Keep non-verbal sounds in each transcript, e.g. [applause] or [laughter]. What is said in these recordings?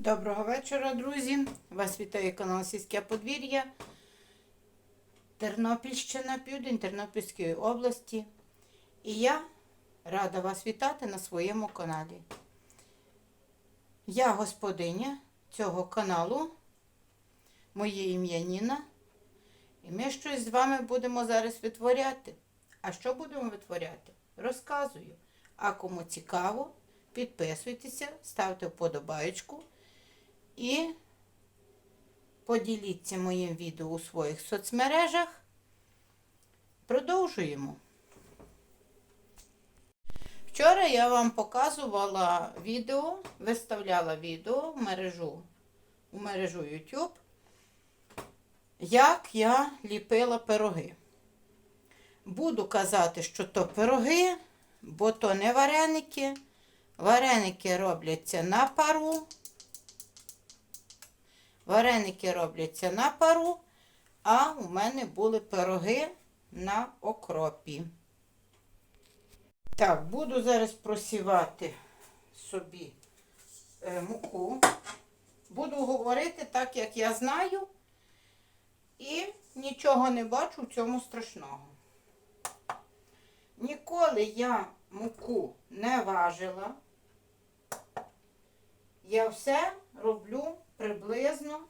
Доброго вечора, друзі! Вас вітає канал Сільське подвір'я. Тернопільщина, південь Тернопільської області. І я рада вас вітати на своєму каналі. Я господиня цього каналу. Моє ім'я Ніна. І ми щось з вами будемо зараз витворяти. А що будемо витворяти? Розказую. А кому цікаво, підписуйтеся, ставте вподобаєчку і поділіться моїм відео у своїх соцмережах. Продовжуємо. Вчора я вам показувала відео, виставляла відео в мережу, у мережу YouTube, як я ліпила пироги. Буду казати, що то пироги, бо то не вареники. Вареники робляться на пару. Вареники робляться на пару, а у мене були пироги на окропі. Так, буду зараз просівати собі е, муку. Буду говорити так, як я знаю, і нічого не бачу в цьому страшного. Ніколи я муку не важила. Я все роблю приблизно,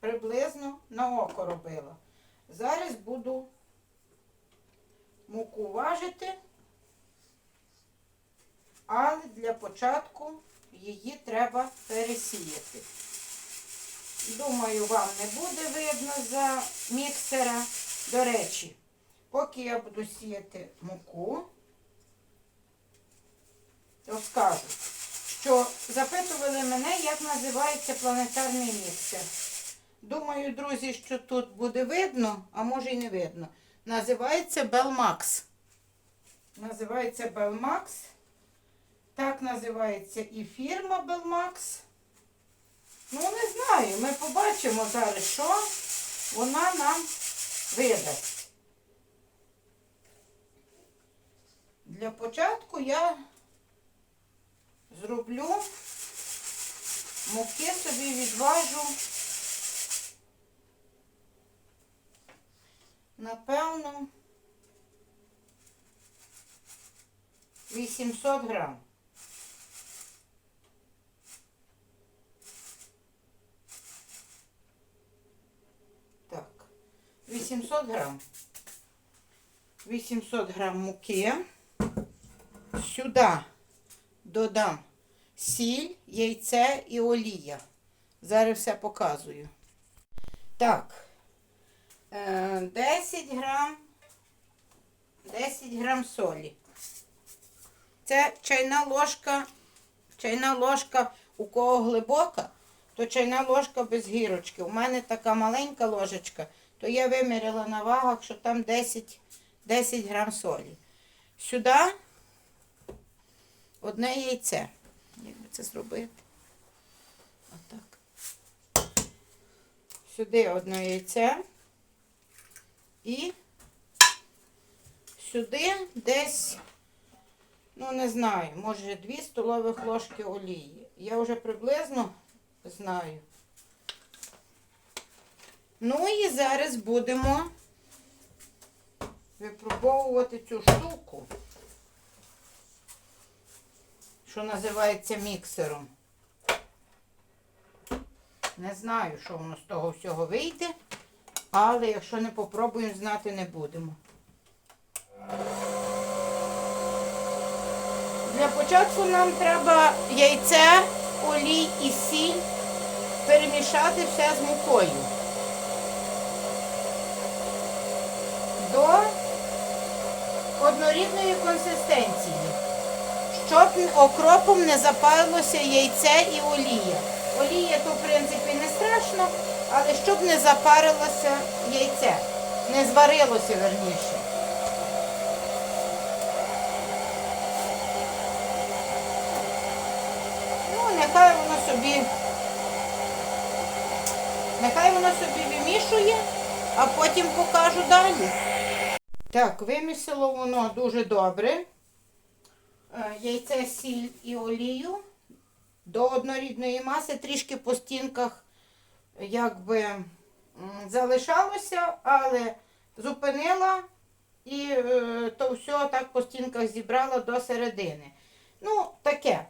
приблизно на око робила. Зараз буду муку важити, але для початку її треба пересіяти. Думаю, вам не буде видно за міксера. До речі, поки я буду сіяти муку, то скажу що запитували мене, як називається планетарний міксер. Думаю, друзі, що тут буде видно, а може й не видно. Називається Belmax. Називається Belmax. Так називається і фірма Belmax. Ну, не знаю, ми побачимо зараз, що вона нам видасть. Для початку я зроблю, муки собі відважу, напевно, 800 грам. Так, 800 грам. 800 грам муки. Сюди додам сіль, яйце і олія. Зараз все показую. Так, е, 10 грам, 10 грам солі. Це чайна ложка, чайна ложка, у кого глибока, то чайна ложка без гірочки. У мене така маленька ложечка, то я виміряла на вагах, що там 10, 10 грам солі. Сюди одне яйце. Це зробити? Отак. Сюди одне яйце. І сюди десь, ну не знаю, може 2 столових ложки олії. Я вже приблизно знаю. Ну і зараз будемо випробовувати цю штуку що називається міксером. Не знаю, що воно з того всього вийде, але якщо не попробуємо, знати не будемо. Для початку нам треба яйце, олій і сіль перемішати все з мукою. До однорідної консистенції щоб окропом не запалилося яйце і олія. Олія то, в принципі, не страшно, але щоб не запарилося яйце, не зварилося верніше. Ну, нехай воно собі, нехай воно собі вимішує, а потім покажу далі. Так, вимісило воно дуже добре. Е, яйце, сіль і олію до однорідної маси, трішки по стінках якби залишалося, але зупинила і е, то все так по стінках зібрала до середини. Ну, таке.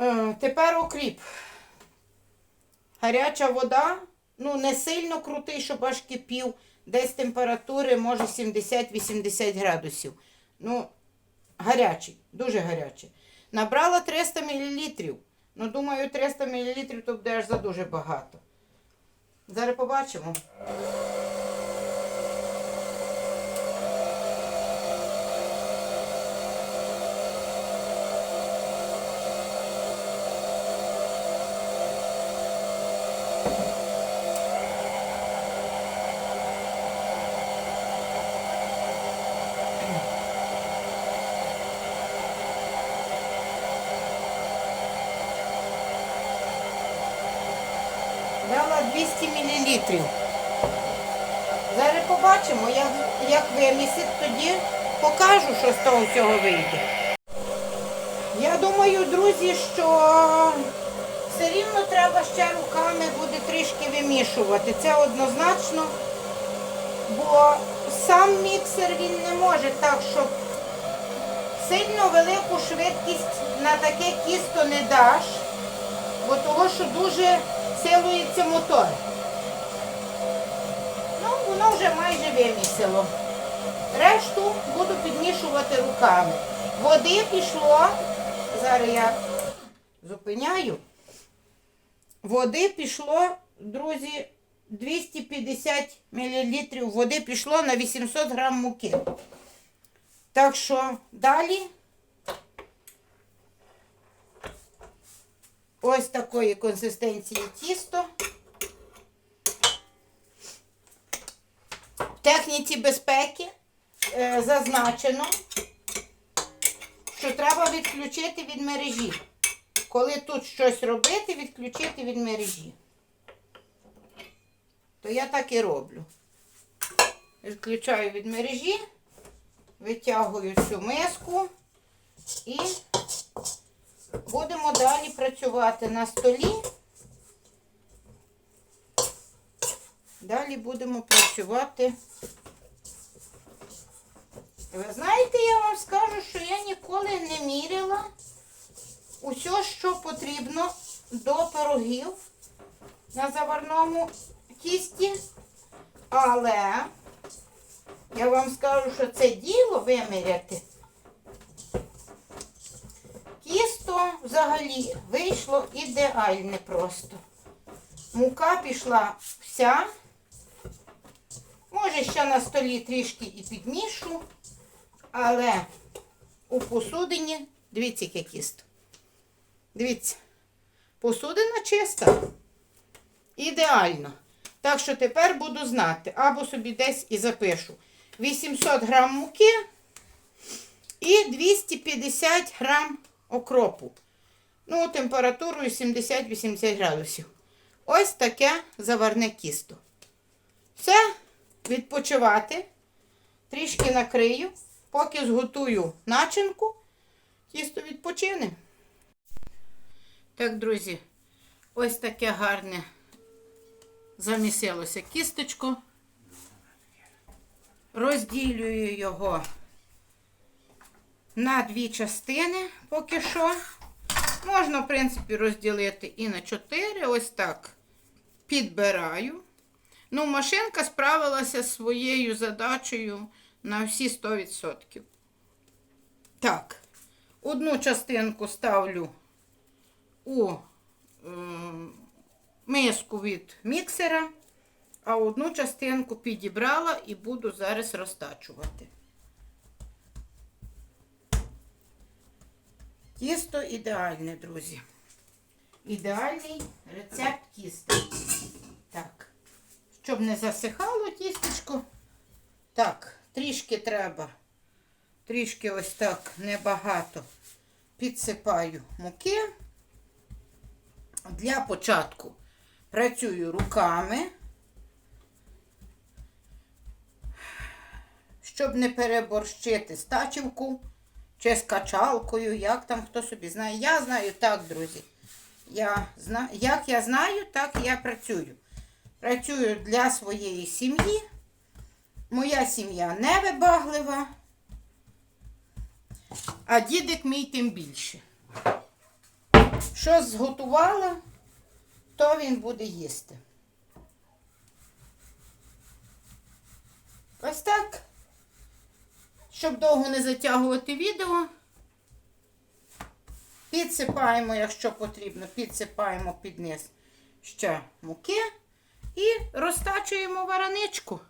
Е, тепер окріп. Гаряча вода, ну не сильно крутий, щоб аж кипів. Десь температури може 70-80 градусів. Ну, гарячий, дуже гарячий. Набрала 300 мл. Ну, думаю, 300 мл то буде аж за дуже багато. Зараз побачимо. Дала 200 мл. Зараз побачимо, як, як вимісить, тоді покажу, що з того всього вийде. Я думаю, друзі, що все рівно треба ще руками буде трішки вимішувати. Це однозначно, бо сам міксер він не може так, щоб сильно велику швидкість на таке тісто не даш, бо того, що дуже силується мотор. Ну, воно вже майже вимісило. Решту буду підмішувати руками. Води пішло, зараз я зупиняю. Води пішло, друзі, 250 мл води пішло на 800 грам муки. Так що далі ось такої консистенції тісто. В техніці безпеки е, зазначено, що треба відключити від мережі. Коли тут щось робити, відключити від мережі. То я так і роблю. Відключаю від мережі, витягую цю миску і будемо далі працювати на столі. Далі будемо працювати. Ви знаєте, я вам скажу, що я ніколи не міряла усе, що потрібно до пирогів на заварному тісті. Але я вам скажу, що це діло виміряти. Тісто взагалі вийшло ідеальне просто. Мука пішла вся. Може, ще на столі трішки і підмішу, але у посудині, дивіться, яке тісто. Дивіться, посудина чиста. Ідеально. Так що тепер буду знати, або собі десь і запишу. 800 грам муки і 250 грам окропу. Ну, температурою 70-80 градусів. Ось таке заварне тісто. Все, відпочивати. Трішки накрию, поки зготую начинку, тісто відпочине. Так, друзі, ось таке гарне замісилося кісточко. Розділюю його на дві частини поки що. Можна, в принципі, розділити і на чотири. Ось так підбираю. Ну, машинка справилася зі своєю задачею на всі 100%. Так, одну частинку ставлю у е, миску від міксера, а одну частинку підібрала і буду зараз розтачувати. Тісто ідеальне, друзі. Ідеальний рецепт тіста. Так. Щоб не засихало тістечко. Так, трішки треба. Трішки ось так небагато підсипаю муки. Для початку працюю руками, щоб не переборщити стачівку чи з качалкою, як там хто собі знає. Я знаю так, друзі. Я зна... Як я знаю, так я працюю. Працюю для своєї сім'ї. Моя сім'я не вибаглива, а дідик мій тим більше. Що зготувала, то він буде їсти. Ось так. Щоб довго не затягувати відео, підсипаємо, якщо потрібно, підсипаємо під низ ще муки і розтачуємо вараничку.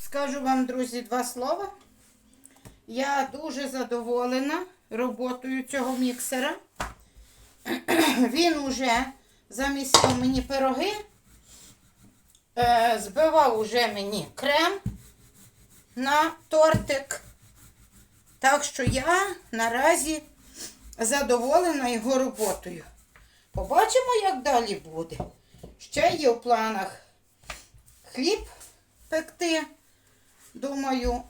Скажу вам, друзі, два слова. Я дуже задоволена роботою цього міксера. [clears throat] Він уже замістив мені пироги, е, збивав уже мені крем на тортик. Так що я наразі задоволена його роботою. Побачимо, як далі буде. Ще є в планах хліб пекти. Думаю,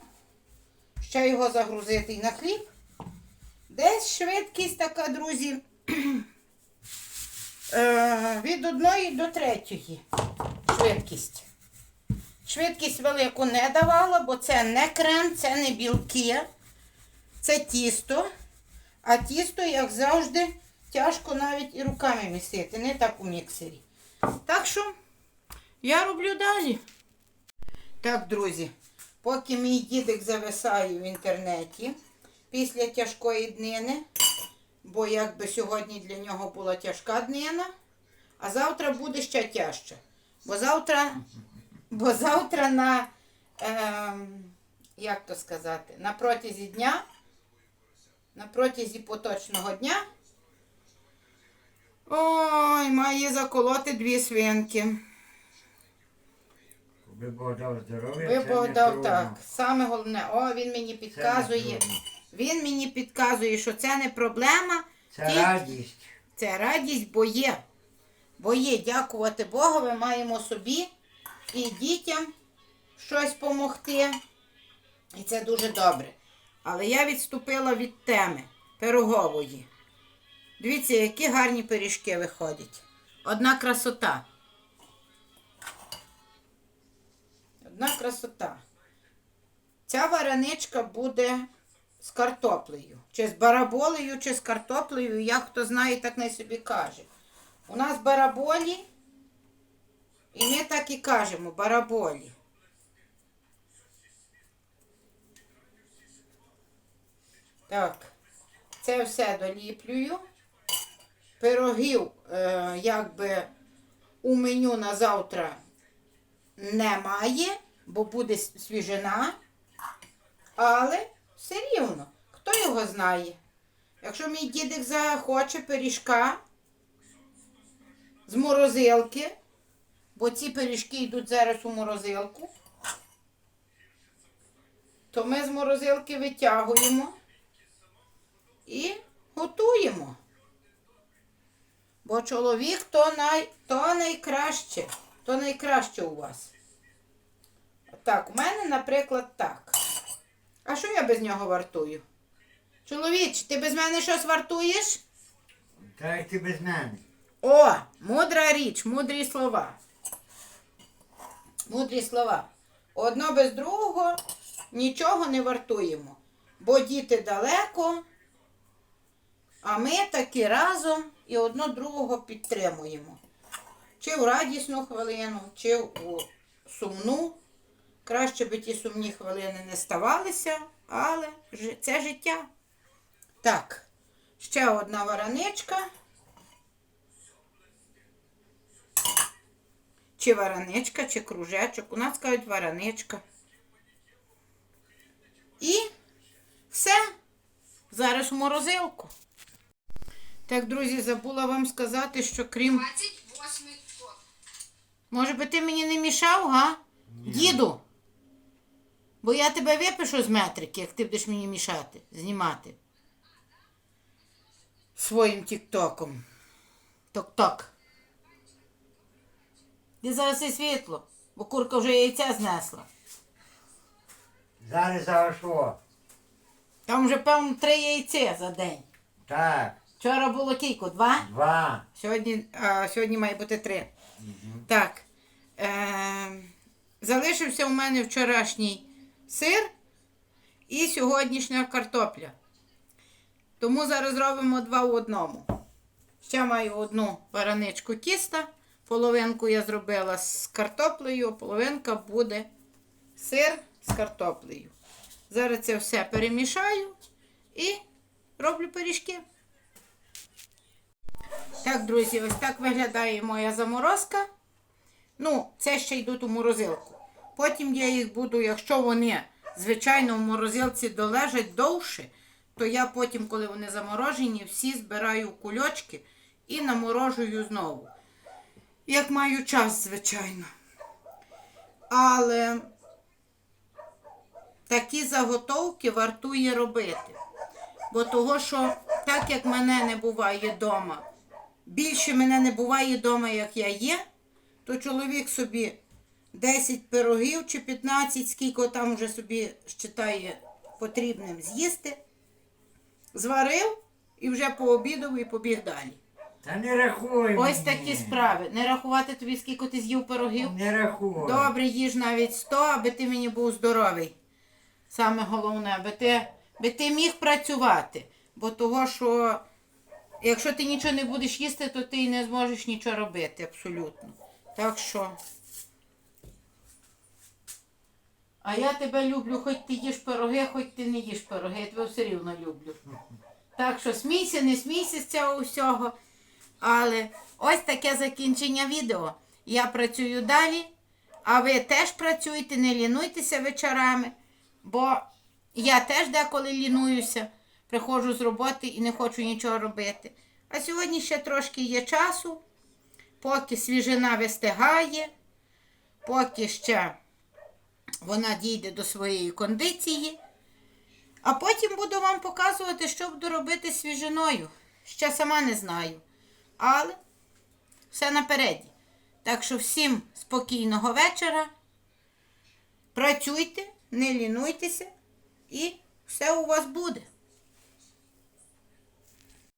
ще його загрузити і на хліб. Десь швидкість така, друзі, [clears throat] е, від одної до третьої швидкість. Швидкість велику не давала, бо це не крем, це не білки, це тісто. А тісто, як завжди, тяжко навіть і руками місити, не так у міксері. Так що я роблю далі. Так, друзі, поки мій дідик зависає в інтернеті після тяжкої днини, бо якби сьогодні для нього була тяжка днина, а завтра буде ще тяжче. Бо завтра, бо завтра на, ем, як то сказати, на протязі дня, на протязі поточного дня, ой, має заколоти дві свинки. Би Бог дав здоров'я. Ви Бог дав так. Саме головне, о, він мені підказує. Він мені підказує, що це не проблема, Це Тільки- радість. це радість, бо є. Бо є, дякувати Богу, ми маємо собі і дітям щось допомогти. І це дуже добре. Але я відступила від теми пирогової. Дивіться, які гарні пиріжки виходять. Одна красота. Одна красота. Ця вареничка буде з картоплею. Чи з бараболею, чи з картоплею, як хто знає, так не собі каже. У нас бараболі, і ми так і кажемо бараболі. Так, це все доліплюю. Пирогів, е, якби у меню на завтра немає, бо буде свіжина. Але все рівно, хто його знає? Якщо мій дідик захоче пиріжка з морозилки, бо ці пиріжки йдуть зараз у морозилку, то ми з морозилки витягуємо і готуємо. Бо чоловік то, най, то найкраще, то найкраще у вас. Так, у мене, наприклад, так. А що я без нього вартую? Чоловіч, ти без мене щось вартуєш? Та ти без мене. О, мудра річ, мудрі слова. Мудрі слова. Одно без другого нічого не вартуємо. Бо діти далеко, а ми таки разом і одно другого підтримуємо. Чи в радісну хвилину, чи у сумну. Краще би ті сумні хвилини не ставалися, але це життя. Так, ще одна вараничка. Чи вараничка, чи кружечок. У нас кажуть вараничка. І все. Зараз в морозилку. Так, друзі, забула вам сказати, що крім. 28. Може би ти мені не мішав, га? Діду. Бо я тебе випишу з метрики, як ти будеш мені мішати, знімати. Своїм тіктоком. Ток-ток. Де зараз і світло, бо курка вже яйця знесла. Зараз за що? Там вже, певно, три яйця за день. Так, Вчора було кілько? Два? два. Сьогодні, а, сьогодні має бути три. Так. Е, залишився у мене вчорашній сир і сьогоднішня картопля. Тому зараз робимо два в одному. Ще маю одну вараничку тіста. Половинку я зробила з картоплею, половинка буде сир з картоплею. Зараз це все перемішаю і роблю пиріжки. Так, друзі, ось так виглядає моя заморозка. Ну, це ще йдуть у морозилку. Потім я їх буду, якщо вони, звичайно, в морозилці долежать довше, то я потім, коли вони заморожені, всі збираю кульочки і наморожую знову. Як маю час, звичайно. Але такі заготовки вартує робити. Бо того, що так як мене не буває вдома, більше мене не буває вдома, як я є, то чоловік собі 10 пирогів чи 15, скільки там вже собі вважає потрібним з'їсти, зварив і вже пообідав і побіг далі. Та не рахуй. Ось мені. такі справи. Не рахувати тобі, скільки ти з'їв пирогів. Не рахуй. Добре, їж навіть 100, аби ти мені був здоровий. Саме головне, аби ти, аби ти міг працювати. Бо того, що якщо ти нічого не будеш їсти, то ти не зможеш нічого робити абсолютно. Так що. А я тебе люблю, хоч ти їш пироги, хоч ти не їш пироги, я тебе все рівно люблю. Так що смійся, не смійся з цього всього. Але ось таке закінчення відео. Я працюю далі, а ви теж працюйте, не лінуйтеся вечорами, бо я теж деколи лінуюся, приходжу з роботи і не хочу нічого робити. А сьогодні ще трошки є часу, поки свіжина вистигає, поки ще вона дійде до своєї кондиції. А потім буду вам показувати, що буду робити свіжиною. Ще сама не знаю. Але все напереді. Так що всім спокійного вечора. Працюйте, не лінуйтеся, і все у вас буде.